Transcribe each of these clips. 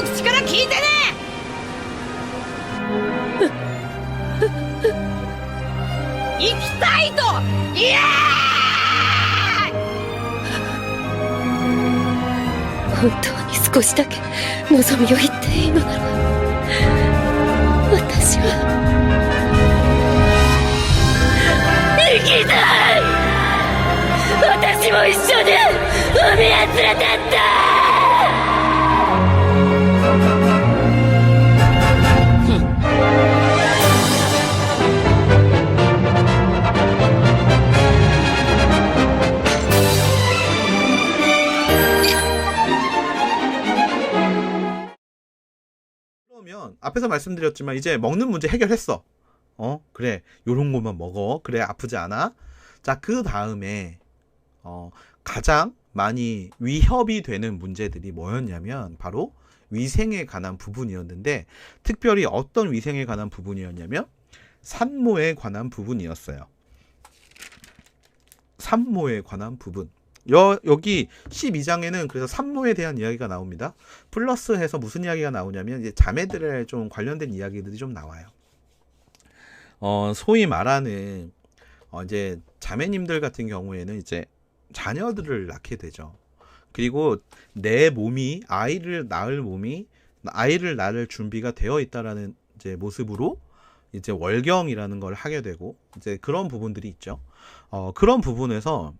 の口から聞いてね！行きたいと！イエ本当に少しだけ望みを言っていいのなら私は。行きたい！私も一緒に海へ連れてって！ 그러면 앞에서 말씀드렸지만 이제 먹는 문제 해결했어. 어 그래 요런 것만 먹어 그래 아프지 않아. 자 그 다음에 어 가장 많이 위협이 되는 문제들이 뭐였냐면 바로 위생에 관한 부분이었는데 특별히 어떤 위생에 관한 부분이었냐면 산모에 관한 부분이었어요. 산모에 관한 부분. 여, 여기 12장에는 그래서 산모에 대한 이야기가 나옵니다. 플러스 해서 무슨 이야기가 나오냐면 이제 자매들에 좀 관련된 이야기들이 좀 나와요. 어, 소위 말하는 어, 이제 자매님들 같은 경우에는 이제 자녀들을 낳게 되죠. 그리고 내 몸이 아이를 낳을 몸이 아이를 낳을 준비가 되어 있다라는 이제 모습으로 이제 월경이라는 걸 하게 되고 이제 그런 부분들이 있죠. 어, 그런 부분에서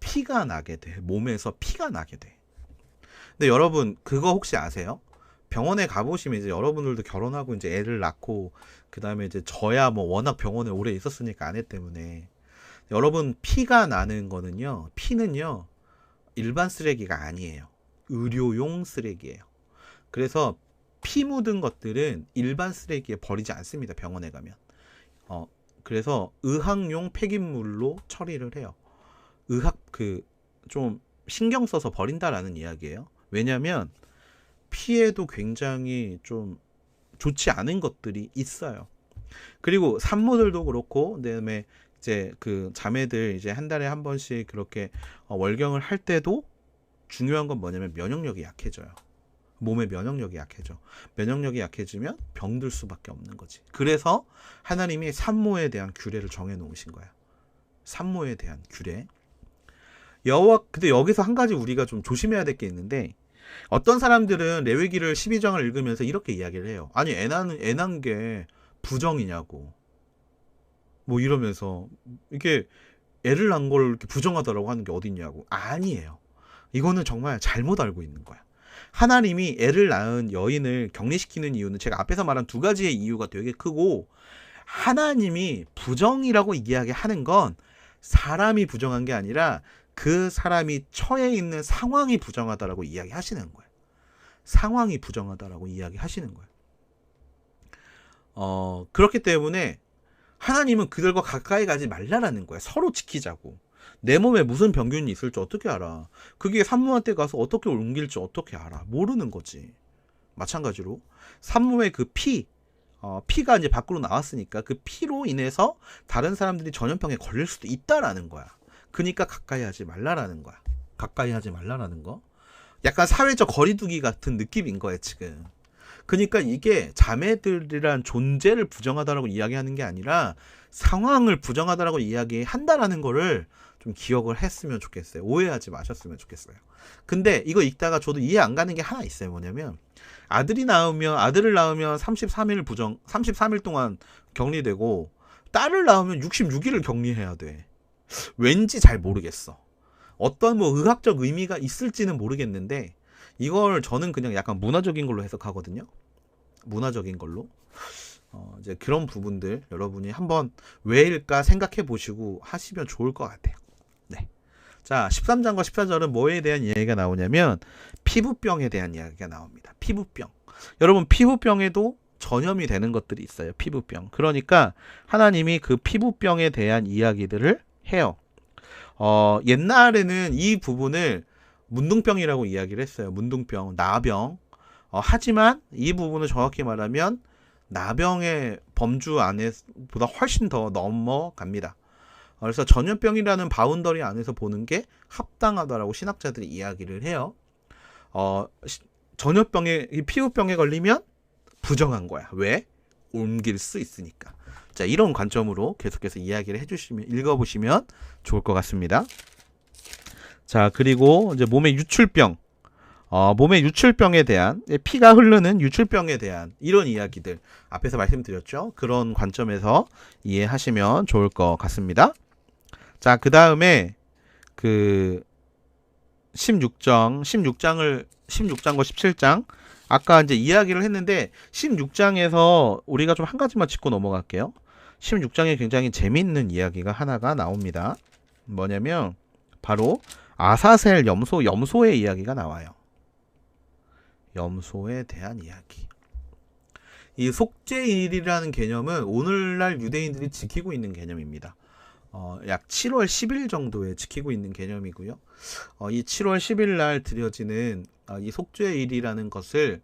피가 나게 돼. 몸에서 피가 나게 돼. 근데 여러분 그거 혹시 아세요? 병원에 가보시면 이제 여러분들도 결혼하고 이제 애를 낳고 그 다음에 이제 저야 뭐 워낙 병원에 오래 있었으니까 아내 때문에 여러분 피가 나는 거는요 피는요 일반 쓰레기가 아니에요 의료용 쓰레기예요 그래서 피 묻은 것들은 일반 쓰레기에 버리지 않습니다 병원에 가면 어 그래서 의학용 폐기물로 처리를 해요 의학 그 좀 신경 써서 버린다라는 이야기예요 왜냐면 피에도 굉장히 좀 좋지 않은 것들이 있어요. 그리고 산모들도 그렇고 그다음에 이제 그 자매들 이제 한 달에 한 번씩 그렇게 어, 월경을 할 때도 중요한 건 뭐냐면 면역력이 약해져요. 몸의 면역력이 약해져. 면역력이 약해지면 병들 수밖에 없는 거지. 그래서 하나님이 산모에 대한 규례를 정해 놓으신 거야. 산모에 대한 규례. 여호와 근데 여기서 한 가지 우리가 좀 조심해야 될 게 있는데 어떤 사람들은 레위기를 12장을 읽으면서 이렇게 이야기를 해요. 아니 애 낳는 애 낳은 게 부정이냐고. 뭐 이러면서 이게 애를 낳은 걸 이렇게 부정하다라고 하는 게 어딨냐고. 아니에요. 이거는 정말 잘못 알고 있는 거야. 하나님이 애를 낳은 여인을 격리시키는 이유는 제가 앞에서 말한 두 가지의 이유가 되게 크고 하나님이 부정이라고 이야기하는 건 사람이 부정한 게 아니라 그 사람이 처해 있는 상황이 부정하다라고 이야기하시는 거예요. 상황이 부정하다라고 이야기하시는 거예요. 어, 그렇기 때문에 하나님은 그들과 가까이 가지 말라라는 거예요. 서로 지키자고. 내 몸에 무슨 병균이 있을지 어떻게 알아? 그게 산모한테 가서 어떻게 옮길지 어떻게 알아? 모르는 거지. 마찬가지로 산모의 그 피, 어, 피가 이제 밖으로 나왔으니까 그 피로 인해서 다른 사람들이 전염병에 걸릴 수도 있다라는 거야. 그니까 가까이 하지 말라라는 거야. 가까이 하지 말라라는 거. 약간 사회적 거리두기 같은 느낌인 거예요, 지금. 그니까 이게 자매들이란 존재를 부정하다라고 이야기하는 게 아니라 상황을 부정하다라고 이야기한다라는 거를 좀 기억을 했으면 좋겠어요. 오해하지 마셨으면 좋겠어요. 근데 이거 읽다가 저도 이해 안 가는 게 하나 있어요. 뭐냐면 아들이 낳으면 아들을 낳으면 33일 부정 33일 동안 격리되고 딸을 낳으면 66일을 격리해야 돼. 왠지 잘 모르겠어. 어떤 뭐 의학적 의미가 있을지는 모르겠는데 이걸 저는 그냥 약간 문화적인 걸로 해석하거든요. 문화적인 걸로. 어, 이제 그런 부분들 여러분이 한번 왜일까 생각해 보시고 하시면 좋을 것 같아요. 네. 자, 13장과 14절은 뭐에 대한 이야기가 나오냐면 피부병에 대한 이야기가 나옵니다. 피부병. 여러분 피부병에도 전염이 되는 것들이 있어요. 피부병. 그러니까 하나님이 그 피부병에 대한 이야기들을 해요. 어, 옛날에는 이 부분을 문둥병이라고 이야기를 했어요. 문둥병, 나병. 어, 하지만 이 부분을 정확히 말하면 나병의 범주 안에보다 훨씬 더 넘어갑니다. 어, 그래서 전염병이라는 바운더리 안에서 보는 게 합당하다라고 신학자들이 이야기를 해요. 어, 시- 전염병에 이 피부병에 걸리면 부정한 거야. 왜? 옮길 수 있으니까. 자, 이런 관점으로 계속해서 이야기를 해주시면 읽어보시면 좋을 것 같습니다. 자, 그리고 이제 몸의 유출병, 어, 몸의 유출병에 대한 예, 피가 흐르는 유출병에 대한 이런 이야기들 앞에서 말씀드렸죠. 그런 관점에서 이해하시면 좋을 것 같습니다. 자, 그 다음에 그 16장, 16장을 16장과 17장 아까 이제 이야기를 했는데 16장에서 우리가 좀 한 가지만 짚고 넘어갈게요. 16장에 굉장히 재밌는 이야기가 하나가 나옵니다. 뭐냐면 바로 아사셀 염소 염소의 이야기가 나와요. 염소에 대한 이야기. 이 속죄일이라는 개념은 오늘날 유대인들이 지키고 있는 개념입니다. 어, 약 7월 10일 정도에 지키고 있는 개념이고요. 어, 이 7월 10일 날 드려지는 어, 이 속죄일이라는 것을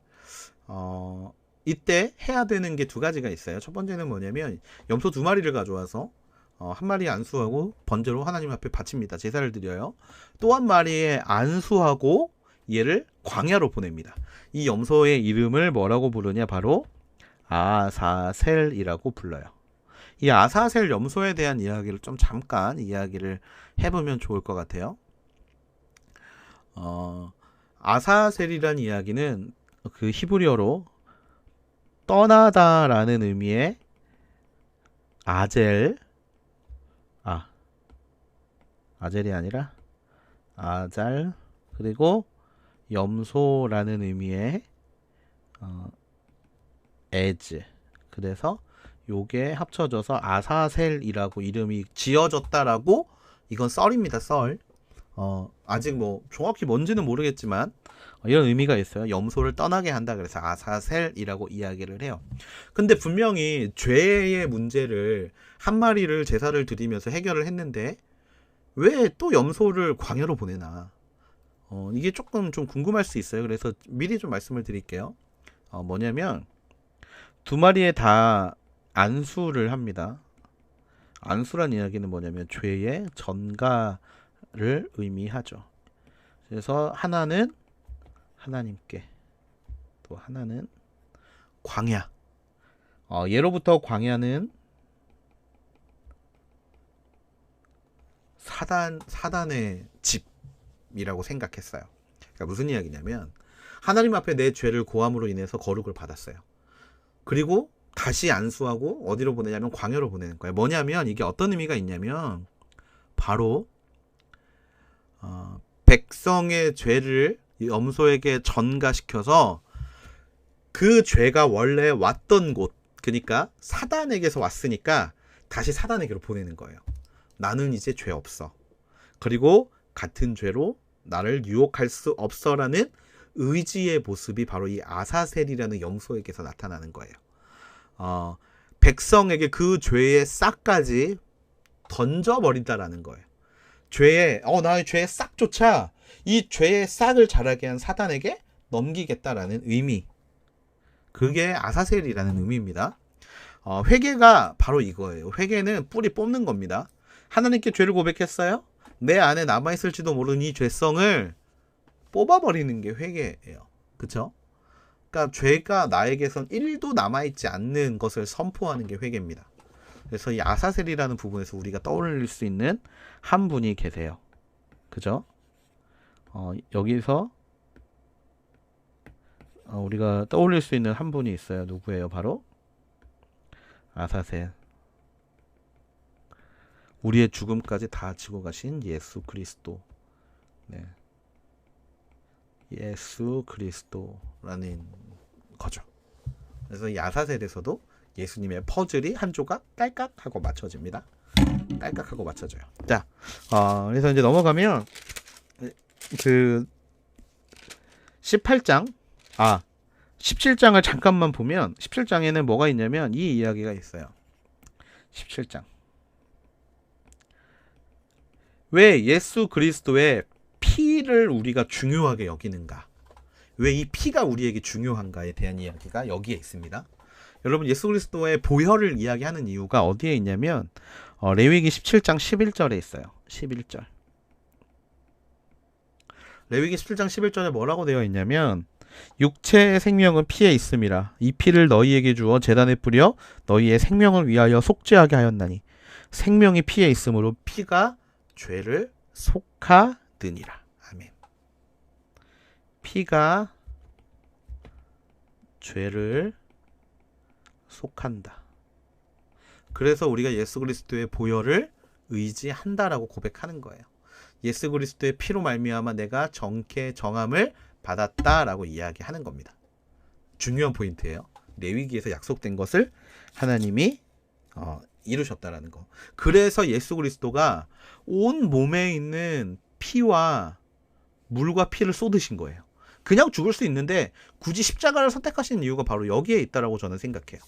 어, 이때 해야 되는 게 두 가지가 있어요. 첫 번째는 뭐냐면 염소 두 마리를 가져와서 어, 한 마리 안수하고 번제로 하나님 앞에 바칩니다. 제사를 드려요. 또 한 마리의 안수하고 얘를 광야로 보냅니다. 이 염소의 이름을 뭐라고 부르냐? 바로 아사셀이라고 불러요. 이 아사셀 염소에 대한 이야기를 좀 잠깐 이야기를 해보면 좋을 것 같아요. 어, 아사셀이란 이야기는 그 히브리어로 떠나다라는 의미의 아젤 아 아젤이 아니라 아잘 그리고 염소라는 의미의 어, 에즈 그래서 요게 합쳐져서 아사셀이라고 이름이 지어졌다라고 이건 썰입니다 썰 어, 아직 뭐 정확히 뭔지는 모르겠지만 어, 이런 의미가 있어요. 염소를 떠나게 한다 그래서 아사셀이라고 이야기를 해요. 근데 분명히 죄의 문제를 한 마리를 제사를 드리면서 해결을 했는데 왜 또 염소를 광야로 보내나? 어, 이게 조금 좀 궁금할 수 있어요. 그래서 미리 좀 말씀을 드릴게요. 어, 뭐냐면 두 마리에 다 안수를 합니다. 안수란 이야기는 뭐냐면 죄의 전가를 의미하죠. 그래서 하나는 하나님께 또 하나는 광야. 어, 예로부터 광야는 사단 사단의 집이라고 생각했어요. 그러니까 무슨 이야기냐면 하나님 앞에 내 죄를 고함으로 인해서 거룩을 받았어요. 그리고 다시 안수하고 어디로 보내냐면 광야로 보내는 거예요. 뭐냐면 이게 어떤 의미가 있냐면 바로 어, 백성의 죄를 이 염소에게 전가시켜서 그 죄가 원래 왔던 곳, 그러니까 사단에게서 왔으니까 다시 사단에게로 보내는 거예요. 나는 이제 죄 없어. 그리고 같은 죄로 나를 유혹할 수 없어라는 의지의 모습이 바로 이 아사셀이라는 염소에게서 나타나는 거예요. 어, 백성에게 그 죄의 싹까지 던져버린다라는 거예요. 죄의 어 나의 죄의 싹조차 이 죄의 싹을 자라게 한 사단에게 넘기겠다라는 의미. 그게 아사셀이라는 의미입니다. 어, 회개가 바로 이거예요. 회개는 뿌리 뽑는 겁니다. 하나님께 죄를 고백했어요. 내 안에 남아 있을지도 모르는 이 죄성을 뽑아버리는 게 회개예요. 그쵸? 그러니까 죄가 나에게선 1도 남아있지 않는 것을 선포하는 게 회개입니다. 그래서 이 아사셀이라는 부분에서 우리가 떠올릴 수 있는 한 분이 계세요. 그죠? 어, 여기서 어, 우리가 떠올릴 수 있는 한 분이 있어요. 누구예요? 바로 아사셀. 우리의 죽음까지 다 지고 가신 예수 그리스도. 네. 예수 그리스도라는 거죠. 그래서 이 아사셀에서도 예수님의 퍼즐이 한 조각 깔깍 하고 맞춰집니다. 깔깍 하고 맞춰져요. 자, 어, 그래서 이제 넘어가면 그 18장 아 17장을 잠깐만 보면 17장에는 뭐가 있냐면 이 이야기가 있어요. 17장 왜 예수 그리스도의 피를 우리가 중요하게 여기는가? 왜 이 피가 우리에게 중요한가에 대한 이야기가 여기에 있습니다. 여러분 예수 그리스도의 보혈을 이야기하는 이유가 어디에 있냐면 어, 레위기 17장 11절에 있어요. 11절. 레위기 17장 11절에 뭐라고 되어 있냐면 육체의 생명은 피에 있음이라 이 피를 너희에게 주어 제단에 뿌려 너희의 생명을 위하여 속죄하게 하였나니 생명이 피에 있으므로 피가 죄를 속하느니라 아멘 피가 죄를 속한다 그래서 우리가 예수 그리스도의 보혈을 의지한다라고 고백하는 거예요 예수 그리스도의 피로 말미암아 내가 정케 정함을 받았다라고 이야기하는 겁니다. 중요한 포인트예요. 레위기에서 약속된 것을 하나님이 어, 이루셨다라는 거. 그래서 예수 그리스도가 온 몸에 있는 피와 물과 피를 쏟으신 거예요. 그냥 죽을 수 있는데 굳이 십자가를 선택하신 이유가 바로 여기에 있다라고 저는 생각해요.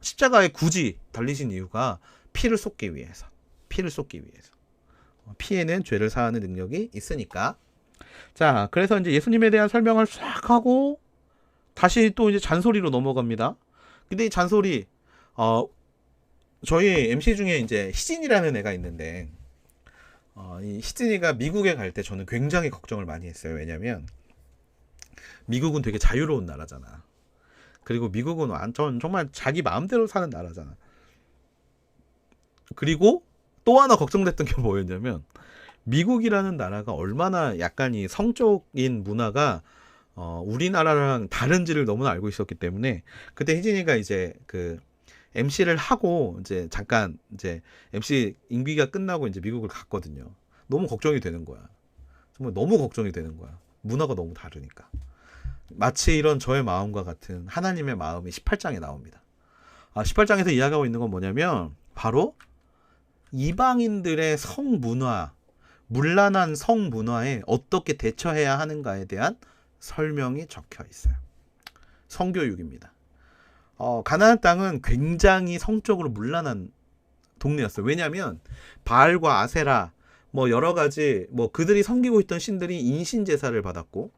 십자가에 굳이 달리신 이유가 피를 쏟기 위해서. 피를 쏟기 위해서. 피에는 죄를 사하는 능력이 있으니까. 자, 그래서 이제 예수님에 대한 설명을 싹 하고 다시 또 이제 잔소리로 넘어갑니다. 근데 이 잔소리 어 저희 MC 중에 이제 희진이라는 애가 있는데 어, 이 희진이가 미국에 갈 때 저는 굉장히 걱정을 많이 했어요. 왜냐면 미국은 되게 자유로운 나라잖아. 그리고 미국은 완전 정말 자기 마음대로 사는 나라잖아. 그리고 또 하나 걱정됐던 게 뭐였냐면 미국이라는 나라가 얼마나 약간 이 성적인 문화가 어, 우리나라랑 다른지를 너무나 알고 있었기 때문에 그때 희진이가 이제 그 MC를 하고 이제 잠깐 이제 MC 임기가 끝나고 이제 미국을 갔거든요. 너무 걱정이 되는 거야. 정말 너무 걱정이 되는 거야. 문화가 너무 다르니까. 마치 이런 저의 마음과 같은 하나님의 마음이 18장에 나옵니다. 아, 18장에서 이야기하고 있는 건 뭐냐면 바로 이방인들의 성문화, 문란한 성문화에 어떻게 대처해야 하는가에 대한 설명이 적혀 있어요. 성교육입니다. 어, 가나안 땅은 굉장히 성적으로 문란한 동네였어요. 왜냐하면 바알과 아세라 뭐 여러 가지 뭐 그들이 섬기고 있던 신들이 인신 제사를 받았고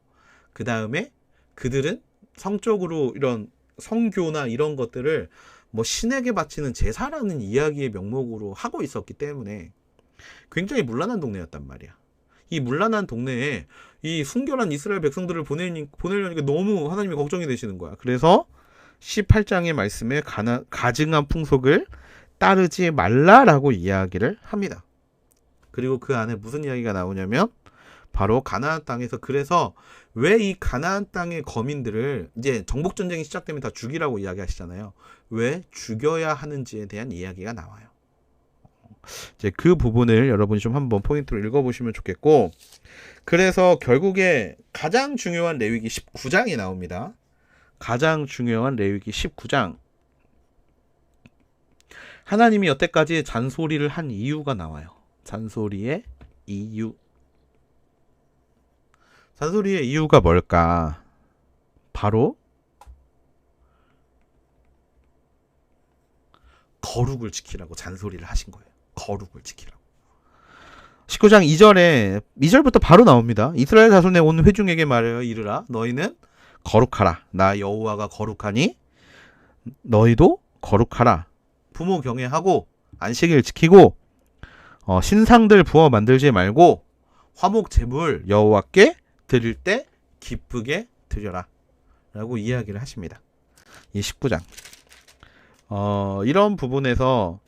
그 다음에 그들은 성적으로 이런 성교나 이런 것들을 뭐 신에게 바치는 제사라는 이야기의 명목으로 하고 있었기 때문에 굉장히 문란한 동네였단 말이야. 이 문란한 동네에 이 순결한 이스라엘 백성들을 보내니, 보내려니까 너무 하나님이 걱정이 되시는 거야. 그래서 18장의 말씀에 가나, 가증한 풍속을 따르지 말라라고 이야기를 합니다. 그리고 그 안에 무슨 이야기가 나오냐면 바로 가나안 땅에서 그래서 왜 이 가나안 땅의 거민들을 이제 정복 전쟁이 시작되면 다 죽이라고 이야기하시잖아요. 왜 죽여야 하는지에 대한 이야기가 나와요. 이제 그 부분을 여러분이 좀 한번 포인트로 읽어보시면 좋겠고, 그래서 결국에 가장 중요한 레위기 19장이 나옵니다. 가장 중요한 레위기 19장. 하나님이 여태까지 잔소리를 한 이유가 나와요. 잔소리의 이유. 잔소리의 이유가 뭘까? 바로 거룩을 지키라고 잔소리를 하신 거예요. 거룩을 지키라고. 19장 2절에 2절부터 바로 나옵니다. 이스라엘 자손의 온 회중에게 말하여 이르라 너희는 거룩하라 나 여호와가 거룩하니 너희도 거룩하라 부모 경외하고 안식일 지키고 어, 신상들 부어 만들지 말고 화목 제물 여호와께 드릴 때 기쁘게 드려라 라고 이야기를 하십니다. 이 19장 어, 이런 부분에서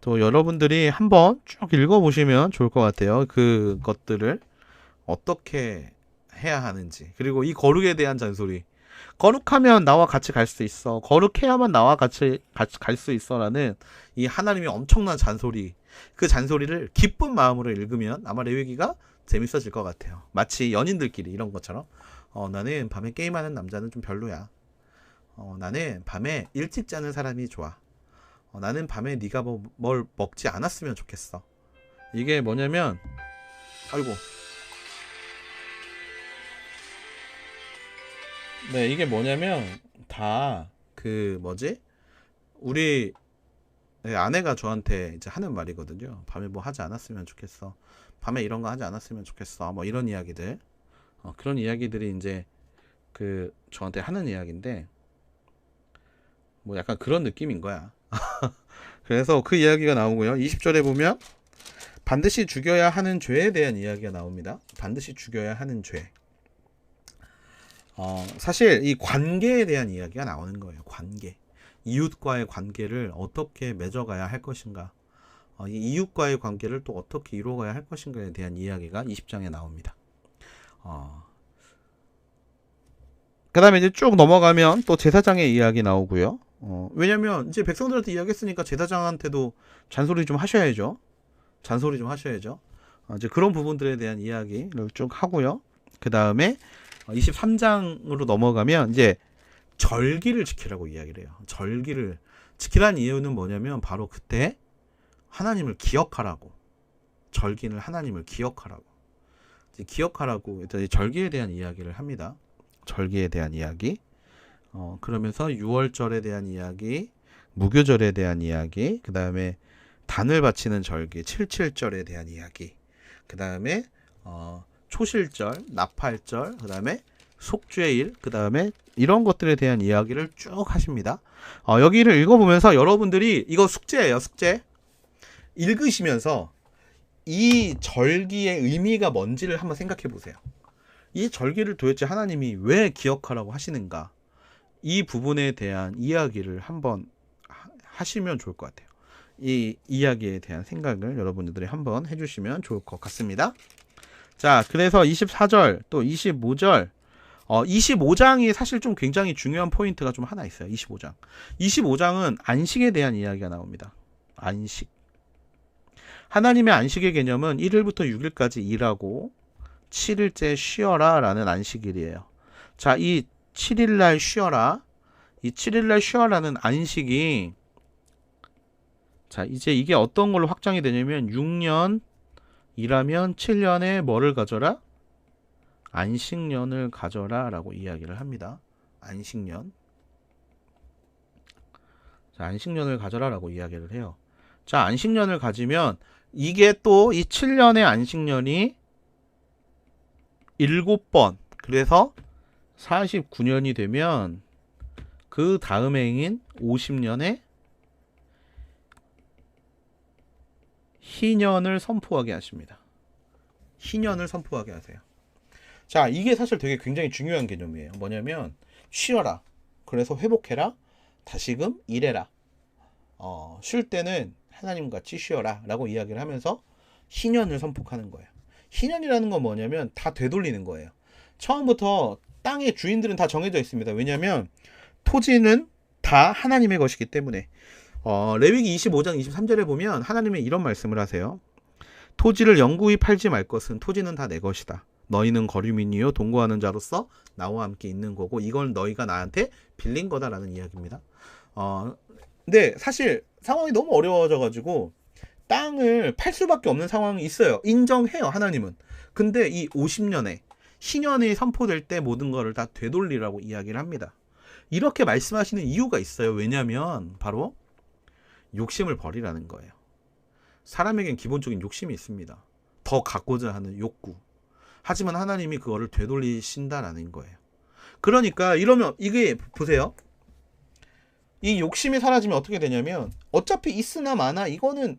또 여러분들이 한번 쭉 읽어보시면 좋을 것 같아요. 그것들을 어떻게 해야 하는지. 그리고 이 거룩에 대한 잔소리. 거룩하면 나와 같이 갈 수 있어. 거룩해야만 나와 같이 갈수 있어라는 이 하나님의 엄청난 잔소리. 그 잔소리를 기쁜 마음으로 읽으면 아마 레위기가 재밌어질 것 같아요. 마치 연인들끼리 이런 것처럼. 어, 나는 밤에 게임하는 남자는 좀 별로야. 어, 나는 밤에 일찍 자는 사람이 좋아. 어, 나는 밤에 네가 뭐, 뭘 먹지 않았으면 좋겠어. 이게 뭐냐면 아이고 네 이게 뭐냐면 다 그 뭐지 우리 네, 아내가 저한테 이제 하는 말이거든요. 밤에 뭐 하지 않았으면 좋겠어. 밤에 이런 거 하지 않았으면 좋겠어. 뭐 이런 이야기들 어, 그런 이야기들이 이제 그 저한테 하는 이야기인데 뭐 약간 그런 느낌인 거야. 그래서 그 이야기가 나오고요. 20절에 보면 반드시 죽여야 하는 죄에 대한 이야기가 나옵니다. 반드시 죽여야 하는 죄. 어, 사실 이 관계에 대한 이야기가 나오는 거예요. 관계. 이웃과의 관계를 어떻게 맺어가야 할 것인가. 어, 이 이웃과의 관계를 또 어떻게 이루어가야 할 것인가에 대한 이야기가 20장에 나옵니다. 어, 그 다음에 이제 쭉 넘어가면 또 제사장의 이야기 나오고요. 어, 왜냐면 이제 백성들한테 이야기했으니까 제사장한테도 잔소리 좀 하셔야죠. 잔소리 좀 하셔야죠. 어, 이제 그런 부분들에 대한 이야기를 쭉 하고요. 그 다음에 23장으로 넘어가면 이제 절기를 지키라고 이야기를 해요. 절기를 지키라는 이유는 뭐냐면 바로 그때 하나님을 기억하라고 절기를 하나님을 기억하라고 기억하라고 일단 이 절기에 대한 이야기를 합니다. 절기에 대한 이야기. 어, 그러면서 6월절에 대한 이야기, 무교절에 대한 이야기, 그 다음에 단을 바치는 절기, 77절에 대한 이야기, 그 다음에 어, 초실절, 나팔절, 그 다음에 속죄일, 그 다음에 이런 것들에 대한 이야기를 쭉 하십니다. 어, 여기를 읽어보면서 여러분들이 이거 숙제예요, 숙제. 읽으시면서 이 절기의 의미가 뭔지를 한번 생각해 보세요. 이 절기를 도대체 하나님이 왜 기억하라고 하시는가? 이 부분에 대한 이야기를 한번 하- 하시면 좋을 것 같아요. 이 이야기에 대한 생각을 여러분들이 한번 해주시면 좋을 것 같습니다. 자, 그래서 24절 또 25절 어, 25장이 사실 좀 굉장히 중요한 포인트가 좀 하나 있어요. 25장. 25장은 안식에 대한 이야기가 나옵니다. 안식. 하나님의 안식의 개념은 1일부터 6일까지 일하고 7일째 쉬어라 라는 안식일이에요. 자, 이 7일날 쉬어라. 이 7일날 쉬어라는 안식이 자, 이제 이게 어떤 걸로 확장이 되냐면 6년 일하면 7년에 뭐를 가져라? 안식년을 가져라 라고 이야기를 합니다. 안식년. 자, 안식년을 가져라 라고 이야기를 해요. 자, 안식년을 가지면 이게 또 이 7년의 안식년이 7번. 그래서 49년이 되면 그 다음 해인 50년에 희년을 선포하게 하십니다. 희년을 선포하게 하세요. 자, 이게 사실 되게 굉장히 중요한 개념이에요. 뭐냐면 쉬어라. 그래서 회복해라. 다시금 일해라. 어, 쉴 때는 하나님 같이 쉬어라 라고 이야기를 하면서 희년을 선포하는 거예요. 희년이라는 건 뭐냐면 다 되돌리는 거예요. 처음부터 땅의 주인들은 다 정해져 있습니다. 왜냐하면 토지는 다 하나님의 것이기 때문에 어, 레위기 25장 23절에 보면 하나님이 이런 말씀을 하세요. 토지를 영구히 팔지 말 것은 토지는 다 내 것이다. 너희는 거류민이요 동거하는 자로서 나와 함께 있는 거고 이걸 너희가 나한테 빌린 거다라는 이야기입니다. 어, 근데 사실 상황이 너무 어려워져 가지고 땅을 팔 수밖에 없는 상황이 있어요. 인정해요, 하나님은. 근데 이 50년에 신년이 선포될 때 모든 거를 다 되돌리라고 이야기를 합니다. 이렇게 말씀하시는 이유가 있어요. 왜냐면 바로 욕심을 버리라는 거예요. 사람에겐 기본적인 욕심이 있습니다. 더 갖고자 하는 욕구. 하지만 하나님이 그거를 되돌리신다라는 거예요. 그러니까 이러면 이게 보세요. 이 욕심이 사라지면 어떻게 되냐면 어차피 있으나 마나 이거는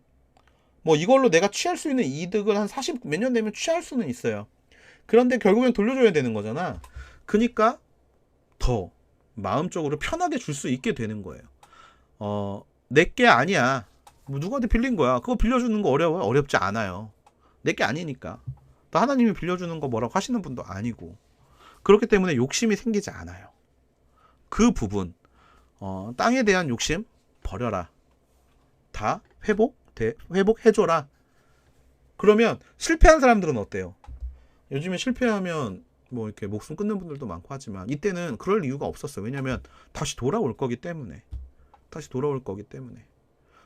뭐 이걸로 내가 취할 수 있는 이득을 한 40 몇 년 되면 취할 수는 있어요. 그런데 결국엔 돌려줘야 되는 거잖아. 그니까 더 마음적으로 편하게 줄 수 있게 되는 거예요. 어, 내게 아니야. 뭐 누구한테 빌린 거야. 그거 빌려주는 거 어려워요? 어렵지 않아요. 내게 아니니까. 또 하나님이 빌려주는 거 뭐라고 하시는 분도 아니고. 그렇기 때문에 욕심이 생기지 않아요. 그 부분, 어, 땅에 대한 욕심 버려라. 다 회복, 대, 회복해줘라. 그러면 실패한 사람들은 어때요? 요즘에 실패하면 뭐 이렇게 목숨 끊는 분들도 많고 하지만 이때는 그럴 이유가 없었어요. 왜냐하면 다시 돌아올 거기 때문에. 다시 돌아올 거기 때문에.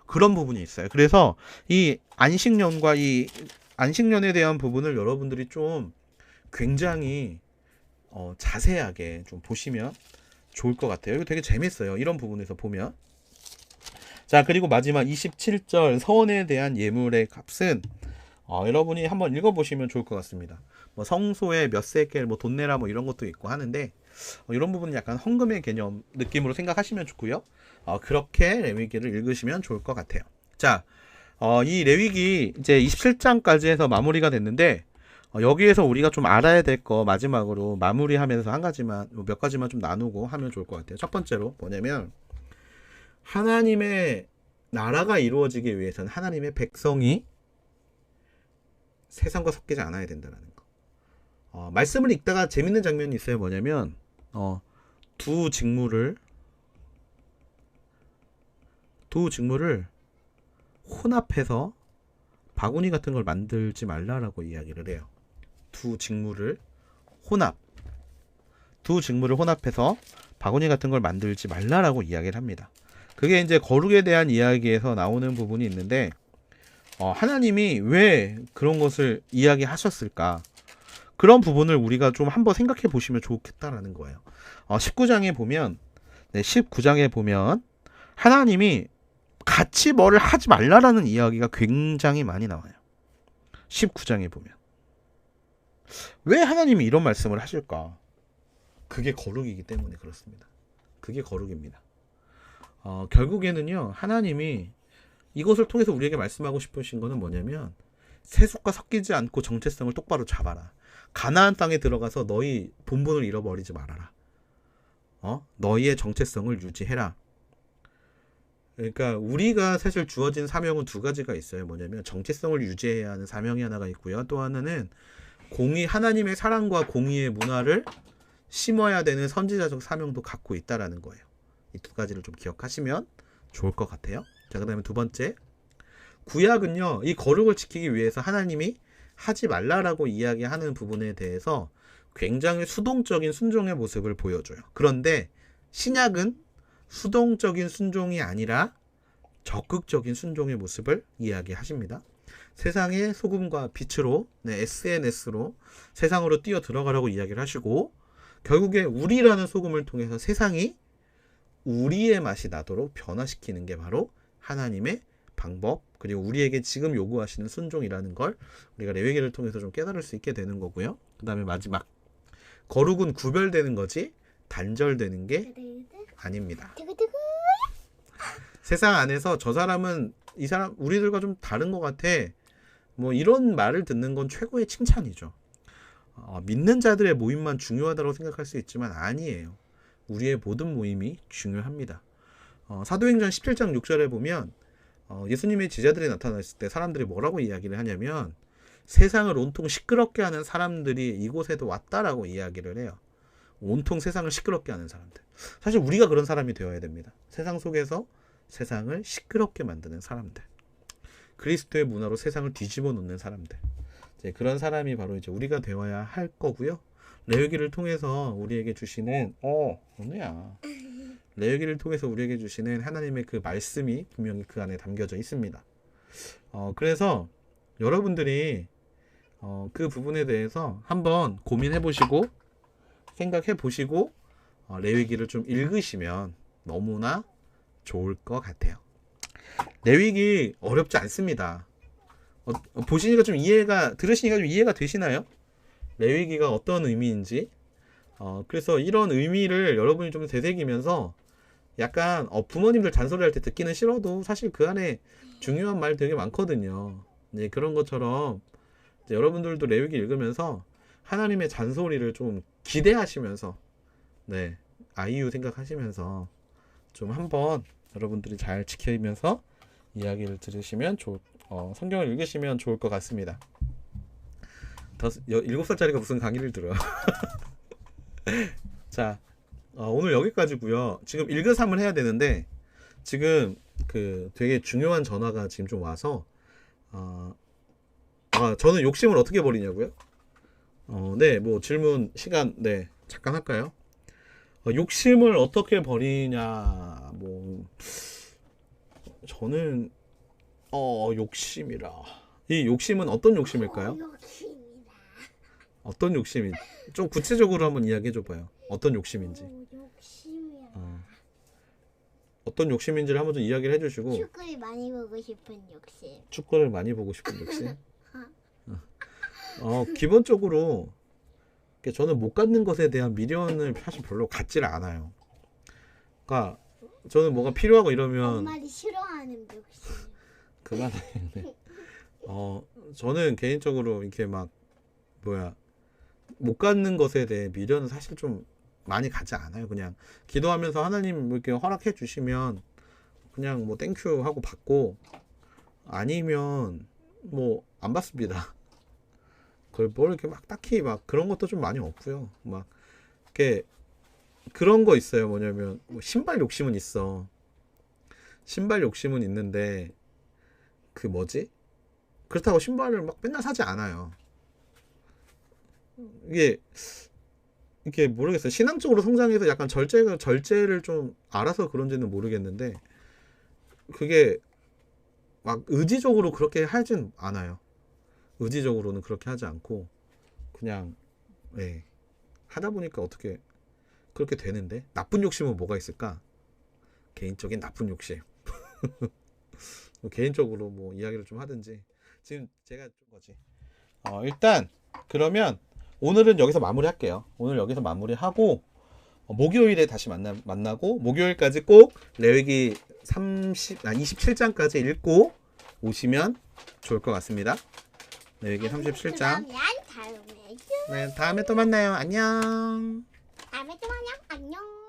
그런 부분이 있어요. 그래서 이 안식년과 이 안식년에 대한 부분을 여러분들이 좀 굉장히 어, 자세하게 좀 보시면 좋을 것 같아요. 이거 되게 재밌어요. 이런 부분에서 보면. 자, 그리고 마지막 27절 서원에 대한 예물의 값은 어, 여러분이 한번 읽어보시면 좋을 것 같습니다. 뭐 성소에 몇 세겔, 뭐 돈 내라 뭐 이런 것도 있고 하는데 어, 이런 부분은 약간 헌금의 개념 느낌으로 생각하시면 좋고요. 어, 그렇게 레위기를 읽으시면 좋을 것 같아요. 자, 어, 이 레위기 이제 27장까지 해서 마무리가 됐는데 어, 여기에서 우리가 좀 알아야 될 거 마지막으로 마무리하면서 한 가지만 뭐몇 가지만 좀 나누고 하면 좋을 것 같아요. 첫 번째로 뭐냐면 하나님의 나라가 이루어지기 위해서는 하나님의 백성이 세상과 섞이지 않아야 된다는 거. 어, 말씀을 읽다가 재밌는 장면이 있어요. 뭐냐면 어, 두 직무를 두 직무를 혼합해서 바구니 같은 걸 만들지 말라라고 이야기를 해요. 두 직무를 혼합 두 직무를 혼합해서 바구니 같은 걸 만들지 말라라고 이야기를 합니다. 그게 이제 거룩에 대한 이야기에서 나오는 부분이 있는데 어, 하나님이 왜 그런 것을 이야기하셨을까? 그런 부분을 우리가 좀 한번 생각해 보시면 좋겠다라는 거예요. 어, 19장에 보면 네, 19장에 보면 하나님이 같이 뭐를 하지 말라라는 이야기가 굉장히 많이 나와요. 19장에 보면 왜 하나님이 이런 말씀을 하실까? 그게 거룩이기 때문에 그렇습니다. 그게 거룩입니다. 어, 결국에는요, 하나님이 이것을 통해서 우리에게 말씀하고 싶으신 거는 뭐냐면, 세속과 섞이지 않고 정체성을 똑바로 잡아라. 가나안 땅에 들어가서 너희 본분을 잃어버리지 말아라. 어? 너희의 정체성을 유지해라. 그러니까 우리가 사실 주어진 사명은 두 가지가 있어요. 뭐냐면 정체성을 유지해야 하는 사명이 하나가 있고요. 또 하나는 공의 하나님의 사랑과 공의의 문화를 심어야 되는 선지자적 사명도 갖고 있다라는 거예요. 이 두 가지를 좀 기억하시면 좋을 것 같아요. 자, 그다음에 두 번째. 구약은요. 이 거룩을 지키기 위해서 하나님이 하지 말라라고 이야기하는 부분에 대해서 굉장히 수동적인 순종의 모습을 보여줘요. 그런데 신약은 수동적인 순종이 아니라 적극적인 순종의 모습을 이야기하십니다. 세상의 소금과 빛으로 네, SNS로 세상으로 뛰어 들어가라고 이야기를 하시고 결국에 우리라는 소금을 통해서 세상이 우리의 맛이 나도록 변화시키는 게 바로 하나님의 방법 그리고 우리에게 지금 요구하시는 순종이라는 걸 우리가 레위기를 통해서 좀 깨달을 수 있게 되는 거고요. 그 다음에 마지막 거룩은 구별되는 거지 단절되는 게 아닙니다. 세상 안에서 저 사람은 이 사람 우리들과 좀 다른 것 같아. 뭐 이런 말을 듣는 건 최고의 칭찬이죠. 어, 믿는 자들의 모임만 중요하다고 생각할 수 있지만 아니에요. 우리의 모든 모임이 중요합니다. 어, 사도행전 17장 6절에 보면 어, 예수님의 제자들이 나타났을 때 사람들이 뭐라고 이야기를 하냐면 세상을 온통 시끄럽게 하는 사람들이 이곳에도 왔다라고 이야기를 해요. 온통 세상을 시끄럽게 하는 사람들. 사실 우리가 그런 사람이 되어야 됩니다. 세상 속에서 세상을 시끄럽게 만드는 사람들. 그리스도의 문화로 세상을 뒤집어 놓는 사람들. 이제 그런 사람이 바로 이제 우리가 되어야 할 거고요. 레위기를 통해서 우리에게 주시는 어 어느야 레위기를 통해서 우리에게 주시는 하나님의 그 말씀이 분명히 그 안에 담겨져 있습니다. 어 그래서 여러분들이 어, 그 부분에 대해서 한번 고민해 보시고 생각해 보시고 어, 레위기를 좀 읽으시면 너무나 좋을 것 같아요. 레위기 어렵지 않습니다. 어, 어, 보시니까 좀 이해가 들으시니까 좀 이해가 되시나요? 레위기가 어떤 의미인지. 어, 그래서 이런 의미를 여러분이 좀 되새기면서 약간 어, 부모님들 잔소리 할 때 듣기는 싫어도 사실 그 안에 중요한 말 되게 많거든요. 네, 그런 것처럼 여러분들도 레위기 읽으면서 하나님의 잔소리를 좀 기대하시면서 네 아이유 생각하시면서 좀 한번 여러분들이 잘 지키면서 이야기를 들으시면 좋 어, 성경을 읽으시면 좋을 것 같습니다. 다섯, 여, 일곱 살짜리가 무슨 강의를 들어요? 자, 어, 오늘 여기까지고요. 지금 일그삼을 해야 되는데 지금 그 되게 중요한 전화가 지금 좀 와서 어, 아 저는 욕심을 어떻게 버리냐고요? 어, 네, 뭐 질문 시간 네 잠깐 할까요? 어, 욕심을 어떻게 버리냐 뭐 저는 어 욕심이라 이 욕심은 어떤 욕심일까요? 욕심이다. 어떤 욕심이 좀 구체적으로 한번 이야기해 줘봐요. 어떤 욕심인지 오, 욕심이야. 어, 어떤 욕심인지를 한번 좀 이야기를 해주시고 축구를 많이 보고 싶은 욕심. 축구를 많이 보고 싶은 욕심. 어 기본적으로 저는 못 갖는 것에 대한 미련을 사실 별로 갖지를 않아요. 그러니까 저는 뭐가 필요하고 이러면 엄마를 싫어하는 욕심. 그만해. 네. 어, 저는 개인적으로 이렇게 막 뭐야 못 갖는 것에 대해 미련은 사실 좀 많이 가지 않아요. 그냥 기도하면서 하나님 뭐 이렇게 허락해 주시면 그냥 뭐 땡큐 하고 받고 아니면 뭐 안 받습니다. 그걸 뭘 이렇게 막 딱히 막 그런 것도 좀 많이 없고요. 막 이렇게 그런 거 있어요. 뭐냐면 뭐 신발 욕심은 있어. 신발 욕심은 있는데 그 뭐지? 그렇다고 신발을 막 맨날 사지 않아요. 이게 이게 모르겠어요. 신앙적으로 성장해서 약간 절제가 절제를 좀 알아서 그런지는 모르겠는데 그게 막 의지적으로 그렇게 하진 않아요. 의지적으로는 그렇게 하지 않고 그냥 예. 하다 보니까 어떻게 그렇게 되는데 나쁜 욕심은 뭐가 있을까? 개인적인 나쁜 욕심. 뭐 개인적으로 뭐 이야기를 좀 하든지 지금 제가 좀 거지. 어, 일단 그러면 오늘은 여기서 마무리할게요. 오늘 여기서 마무리하고 어, 목요일에 다시 만나 만나고 목요일까지 꼭 레위기 30, 아 27장까지 읽고 오시면 좋을 것 같습니다. 레위기 37장. 그러면 다음에 네, 다음에 또 만나요. 안녕. 다음에 또 만나 안녕